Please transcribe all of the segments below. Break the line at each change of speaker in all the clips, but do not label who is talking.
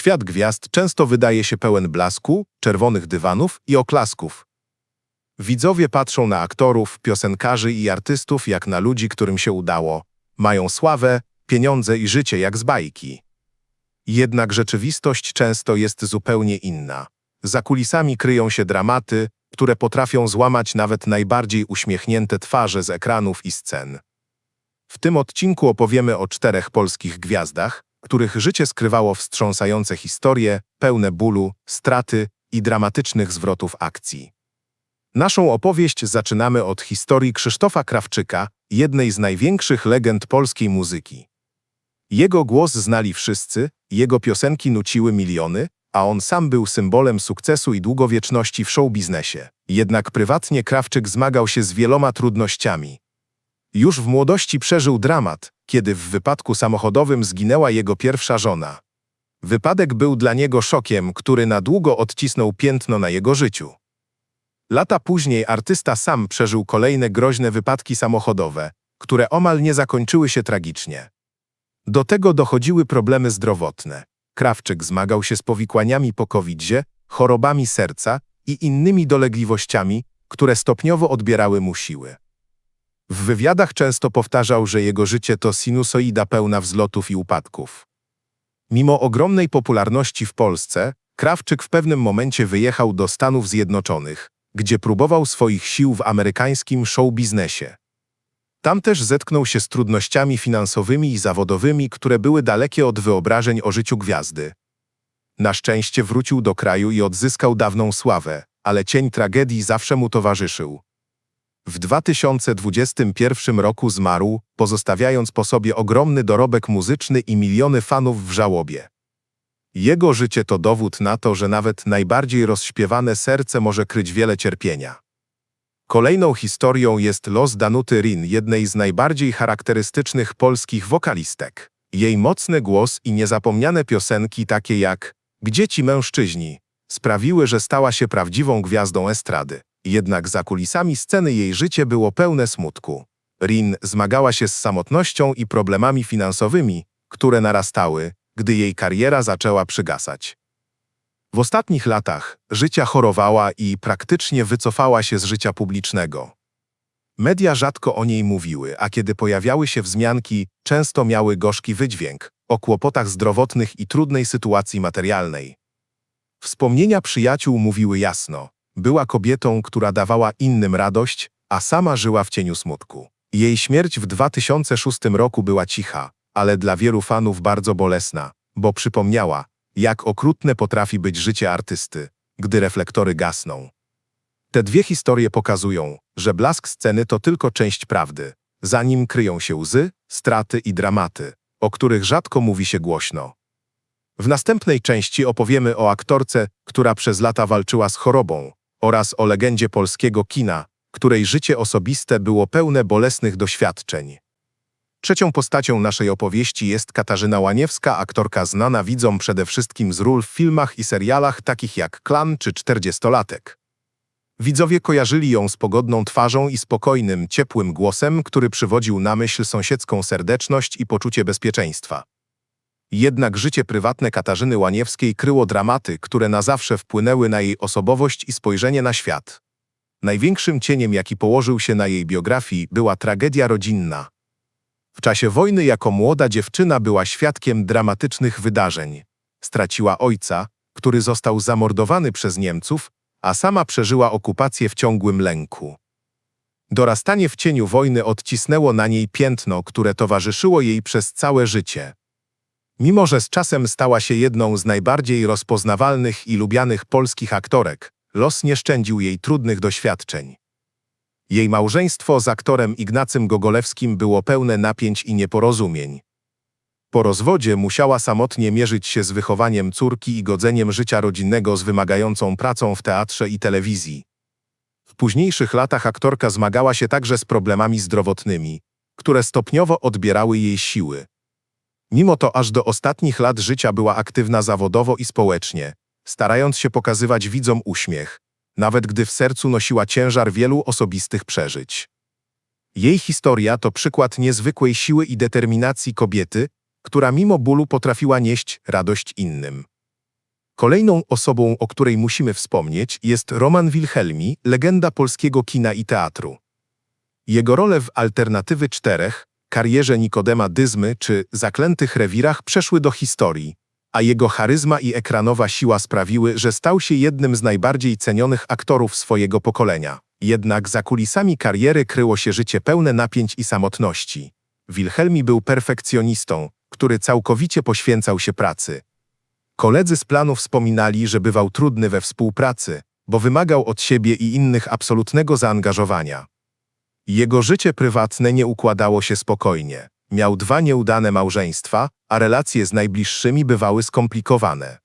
Świat gwiazd często wydaje się pełen blasku, czerwonych dywanów i oklasków. Widzowie patrzą na aktorów, piosenkarzy i artystów jak na ludzi, którym się udało. Mają sławę, pieniądze i życie jak z bajki. Jednak rzeczywistość często jest zupełnie inna. Za kulisami kryją się dramaty, które potrafią złamać nawet najbardziej uśmiechnięte twarze z ekranów i scen. W tym odcinku opowiemy o czterech polskich gwiazdach, których życie skrywało wstrząsające historie, pełne bólu, straty i dramatycznych zwrotów akcji. Naszą opowieść zaczynamy od historii Krzysztofa Krawczyka, jednej z największych legend polskiej muzyki. Jego głos znali wszyscy, jego piosenki nuciły miliony, a on sam był symbolem sukcesu i długowieczności w showbiznesie. Jednak prywatnie Krawczyk zmagał się z wieloma trudnościami. Już w młodości przeżył dramat, kiedy w wypadku samochodowym zginęła jego pierwsza żona. Wypadek był dla niego szokiem, który na długo odcisnął piętno na jego życiu. Lata później artysta sam przeżył kolejne groźne wypadki samochodowe, które omal nie zakończyły się tragicznie. Do tego dochodziły problemy zdrowotne. Krawczyk zmagał się z powikłaniami po covidzie, chorobami serca i innymi dolegliwościami, które stopniowo odbierały mu siły. W wywiadach często powtarzał, że jego życie to sinusoida pełna wzlotów i upadków. Mimo ogromnej popularności w Polsce, Krawczyk w pewnym momencie wyjechał do Stanów Zjednoczonych, gdzie próbował swoich sił w amerykańskim showbiznesie. Tam też zetknął się z trudnościami finansowymi i zawodowymi, które były dalekie od wyobrażeń o życiu gwiazdy. Na szczęście wrócił do kraju i odzyskał dawną sławę, ale cień tragedii zawsze mu towarzyszył. W 2021 roku zmarł, pozostawiając po sobie ogromny dorobek muzyczny i miliony fanów w żałobie. Jego życie to dowód na to, że nawet najbardziej rozśpiewane serce może kryć wiele cierpienia. Kolejną historią jest los Danuty Rin, jednej z najbardziej charakterystycznych polskich wokalistek. Jej mocny głos i niezapomniane piosenki takie jak Gdzie ci mężczyźni sprawiły, że stała się prawdziwą gwiazdą estrady. Jednak za kulisami sceny jej życie było pełne smutku. Rin zmagała się z samotnością i problemami finansowymi, które narastały, gdy jej kariera zaczęła przygasać. W ostatnich latach życia chorowała i praktycznie wycofała się z życia publicznego. Media rzadko o niej mówiły, a kiedy pojawiały się wzmianki, często miały gorzki wydźwięk o kłopotach zdrowotnych i trudnej sytuacji materialnej. Wspomnienia przyjaciół mówiły jasno. Była kobietą, która dawała innym radość, a sama żyła w cieniu smutku. Jej śmierć w 2006 roku była cicha, ale dla wielu fanów bardzo bolesna, bo przypomniała, jak okrutne potrafi być życie artysty, gdy reflektory gasną. Te dwie historie pokazują, że blask sceny to tylko część prawdy, za nim kryją się łzy, straty i dramaty, o których rzadko mówi się głośno. W następnej części opowiemy o aktorce, która przez lata walczyła z chorobą, oraz o legendzie polskiego kina, której życie osobiste było pełne bolesnych doświadczeń. Trzecią postacią naszej opowieści jest Katarzyna Łaniewska, aktorka znana widzom przede wszystkim z ról w filmach i serialach takich jak Klan czy Czterdziestolatek. Widzowie kojarzyli ją z pogodną twarzą i spokojnym, ciepłym głosem, który przywodził na myśl sąsiedzką serdeczność i poczucie bezpieczeństwa. Jednak życie prywatne Katarzyny Łaniewskiej kryło dramaty, które na zawsze wpłynęły na jej osobowość i spojrzenie na świat. Największym cieniem, jaki położył się na jej biografii, była tragedia rodzinna. W czasie wojny jako młoda dziewczyna była świadkiem dramatycznych wydarzeń. Straciła ojca, który został zamordowany przez Niemców, a sama przeżyła okupację w ciągłym lęku. Dorastanie w cieniu wojny odcisnęło na niej piętno, które towarzyszyło jej przez całe życie. Mimo, że z czasem stała się jedną z najbardziej rozpoznawalnych i lubianych polskich aktorek, los nie szczędził jej trudnych doświadczeń. Jej małżeństwo z aktorem Ignacym Gogolewskim było pełne napięć i nieporozumień. Po rozwodzie musiała samotnie mierzyć się z wychowaniem córki i godzeniem życia rodzinnego z wymagającą pracą w teatrze i telewizji. W późniejszych latach aktorka zmagała się także z problemami zdrowotnymi, które stopniowo odbierały jej siły. Mimo to aż do ostatnich lat życia była aktywna zawodowo i społecznie, starając się pokazywać widzom uśmiech, nawet gdy w sercu nosiła ciężar wielu osobistych przeżyć. Jej historia to przykład niezwykłej siły i determinacji kobiety, która mimo bólu potrafiła nieść radość innym. Kolejną osobą, o której musimy wspomnieć, jest Roman Wilhelmi, legenda polskiego kina i teatru. Jego role w Alternatywy Czterech, karierze Nikodema Dyzmy czy Zaklętych Rewirach przeszły do historii, a jego charyzma i ekranowa siła sprawiły, że stał się jednym z najbardziej cenionych aktorów swojego pokolenia. Jednak za kulisami kariery kryło się życie pełne napięć i samotności. Wilhelmi był perfekcjonistą, który całkowicie poświęcał się pracy. Koledzy z planu wspominali, że bywał trudny we współpracy, bo wymagał od siebie i innych absolutnego zaangażowania. Jego życie prywatne nie układało się spokojnie. Miał dwa nieudane małżeństwa, a relacje z najbliższymi bywały skomplikowane.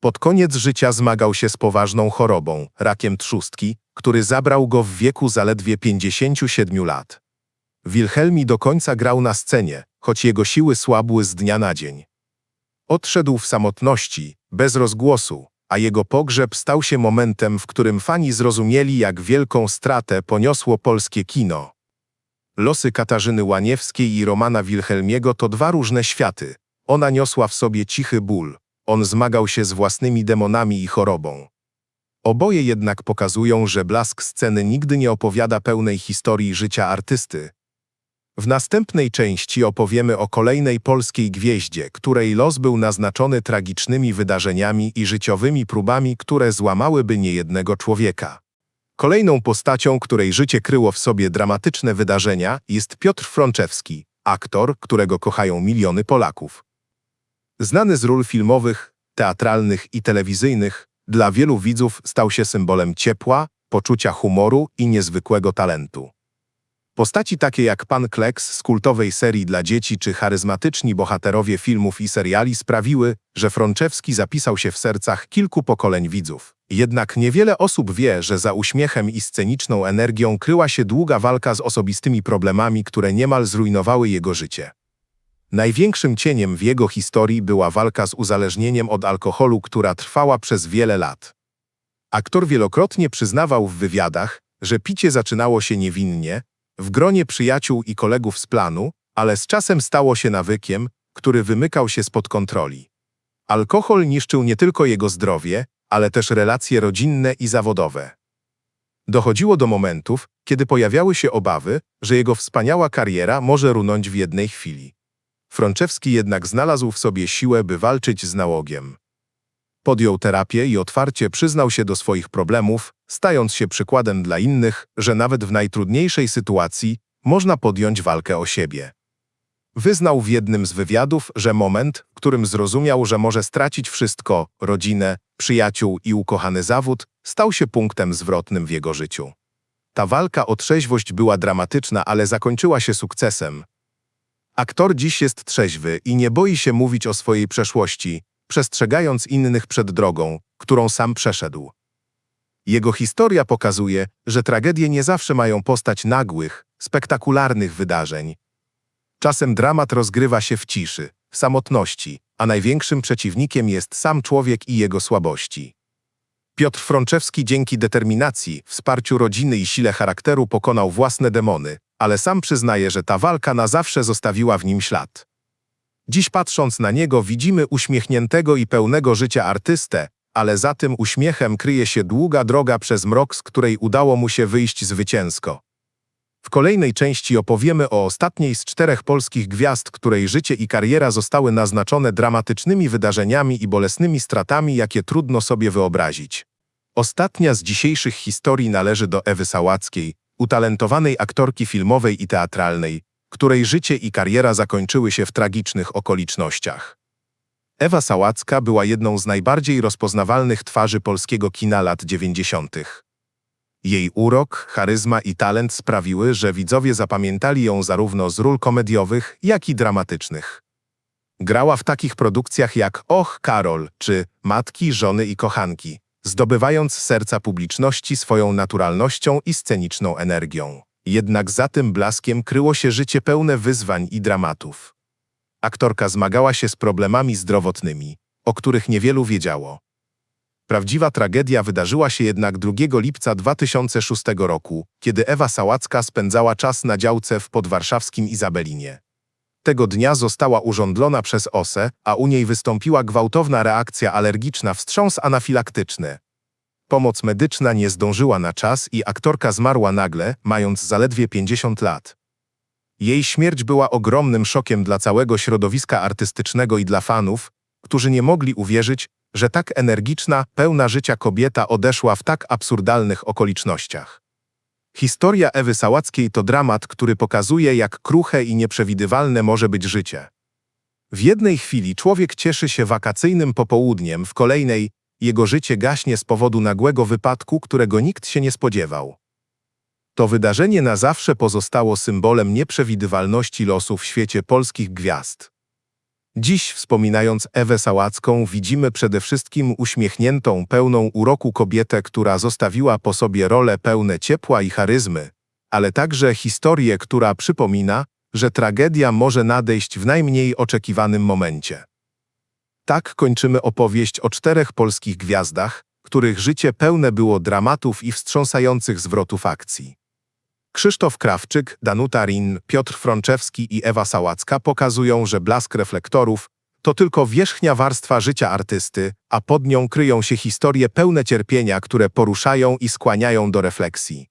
Pod koniec życia zmagał się z poważną chorobą, rakiem trzustki, który zabrał go w wieku zaledwie 57 lat. Wilhelmi do końca grał na scenie, choć jego siły słabły z dnia na dzień. Odszedł w samotności, bez rozgłosu, a jego pogrzeb stał się momentem, w którym fani zrozumieli, jak wielką stratę poniosło polskie kino. Losy Katarzyny Łaniewskiej i Romana Wilhelmiego to dwa różne światy. Ona niosła w sobie cichy ból, on zmagał się z własnymi demonami i chorobą. Oboje jednak pokazują, że blask sceny nigdy nie opowiada pełnej historii życia artysty. W następnej części opowiemy o kolejnej polskiej gwieździe, której los był naznaczony tragicznymi wydarzeniami i życiowymi próbami, które złamałyby niejednego człowieka. Kolejną postacią, której życie kryło w sobie dramatyczne wydarzenia, jest Piotr Frączewski, aktor, którego kochają miliony Polaków. Znany z ról filmowych, teatralnych i telewizyjnych, dla wielu widzów stał się symbolem ciepła, poczucia humoru i niezwykłego talentu. Postaci takie jak Pan Kleks z kultowej serii dla dzieci czy charyzmatyczni bohaterowie filmów i seriali sprawiły, że Frączewski zapisał się w sercach kilku pokoleń widzów. Jednak niewiele osób wie, że za uśmiechem i sceniczną energią kryła się długa walka z osobistymi problemami, które niemal zrujnowały jego życie. Największym cieniem w jego historii była walka z uzależnieniem od alkoholu, która trwała przez wiele lat. Aktor wielokrotnie przyznawał w wywiadach, że picie zaczynało się niewinnie, w gronie przyjaciół i kolegów z planu, ale z czasem stało się nawykiem, który wymykał się spod kontroli. Alkohol niszczył nie tylko jego zdrowie, ale też relacje rodzinne i zawodowe. Dochodziło do momentów, kiedy pojawiały się obawy, że jego wspaniała kariera może runąć w jednej chwili. Frączewski jednak znalazł w sobie siłę, by walczyć z nałogiem. Podjął terapię i otwarcie przyznał się do swoich problemów, stając się przykładem dla innych, że nawet w najtrudniejszej sytuacji można podjąć walkę o siebie. Wyznał w jednym z wywiadów, że moment, w którym zrozumiał, że może stracić wszystko rodzinę, przyjaciół i ukochany zawód, stał się punktem zwrotnym w jego życiu. Ta walka o trzeźwość była dramatyczna, ale zakończyła się sukcesem. Aktor dziś jest trzeźwy i nie boi się mówić o swojej przeszłości, przestrzegając innych przed drogą, którą sam przeszedł. Jego historia pokazuje, że tragedie nie zawsze mają postać nagłych, spektakularnych wydarzeń. Czasem dramat rozgrywa się w ciszy, w samotności, a największym przeciwnikiem jest sam człowiek i jego słabości. Piotr Frączewski dzięki determinacji, wsparciu rodziny i sile charakteru pokonał własne demony, ale sam przyznaje, że ta walka na zawsze zostawiła w nim ślad. Dziś patrząc na niego widzimy uśmiechniętego i pełnego życia artystę, ale za tym uśmiechem kryje się długa droga przez mrok, z której udało mu się wyjść zwycięsko. W kolejnej części opowiemy o ostatniej z czterech polskich gwiazd, której życie i kariera zostały naznaczone dramatycznymi wydarzeniami i bolesnymi stratami, jakie trudno sobie wyobrazić. Ostatnia z dzisiejszych historii należy do Ewy Sałackiej, utalentowanej aktorki filmowej i teatralnej, której życie i kariera zakończyły się w tragicznych okolicznościach. Ewa Sałacka była jedną z najbardziej rozpoznawalnych twarzy polskiego kina lat 90. Jej urok, charyzma i talent sprawiły, że widzowie zapamiętali ją zarówno z ról komediowych, jak i dramatycznych. Grała w takich produkcjach jak Och, Karol czy Matki, Żony i Kochanki, zdobywając serca publiczności swoją naturalnością i sceniczną energią. Jednak za tym blaskiem kryło się życie pełne wyzwań i dramatów. Aktorka zmagała się z problemami zdrowotnymi, o których niewielu wiedziało. Prawdziwa tragedia wydarzyła się jednak 2 lipca 2006 roku, kiedy Ewa Sałacka spędzała czas na działce w podwarszawskim Izabelinie. Tego dnia została urządlona przez OSE, a u niej wystąpiła gwałtowna reakcja alergiczna, wstrząs anafilaktyczny. Pomoc medyczna nie zdążyła na czas i aktorka zmarła nagle, mając zaledwie 50 lat. Jej śmierć była ogromnym szokiem dla całego środowiska artystycznego i dla fanów, którzy nie mogli uwierzyć, że tak energiczna, pełna życia kobieta odeszła w tak absurdalnych okolicznościach. Historia Ewy Sałackiej to dramat, który pokazuje, jak kruche i nieprzewidywalne może być życie. W jednej chwili człowiek cieszy się wakacyjnym popołudniem, w kolejnej jego życie gaśnie z powodu nagłego wypadku, którego nikt się nie spodziewał. To wydarzenie na zawsze pozostało symbolem nieprzewidywalności losu w świecie polskich gwiazd. Dziś, wspominając Ewę Sałacką, widzimy przede wszystkim uśmiechniętą, pełną uroku kobietę, która zostawiła po sobie role pełne ciepła i charyzmy, ale także historię, która przypomina, że tragedia może nadejść w najmniej oczekiwanym momencie. Tak kończymy opowieść o czterech polskich gwiazdach, których życie pełne było dramatów i wstrząsających zwrotów akcji. Krzysztof Krawczyk, Danuta Rin, Piotr Frączewski i Ewa Sałacka pokazują, że blask reflektorów to tylko wierzchnia warstwa życia artysty, a pod nią kryją się historie pełne cierpienia, które poruszają i skłaniają do refleksji.